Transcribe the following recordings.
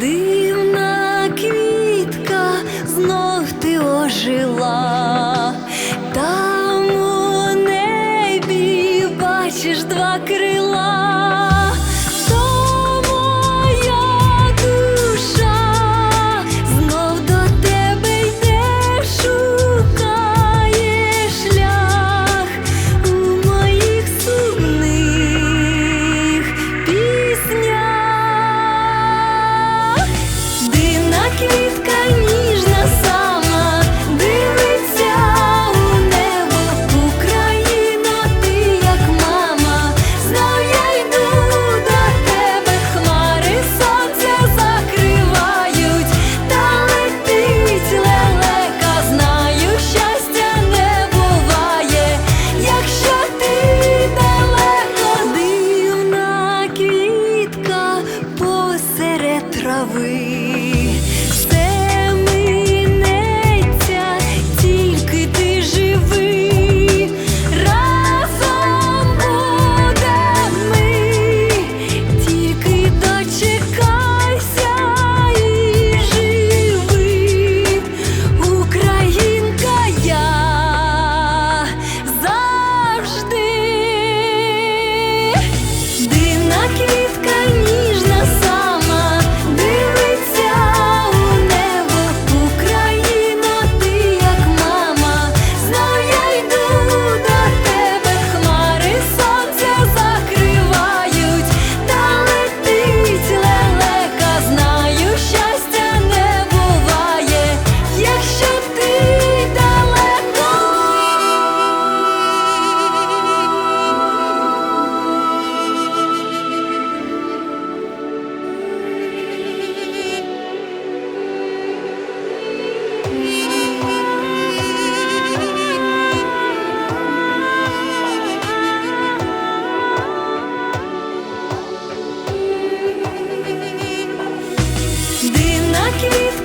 Дивна квітка, знов ти ожила, там у небі бачиш два крила. трави.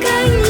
Cánh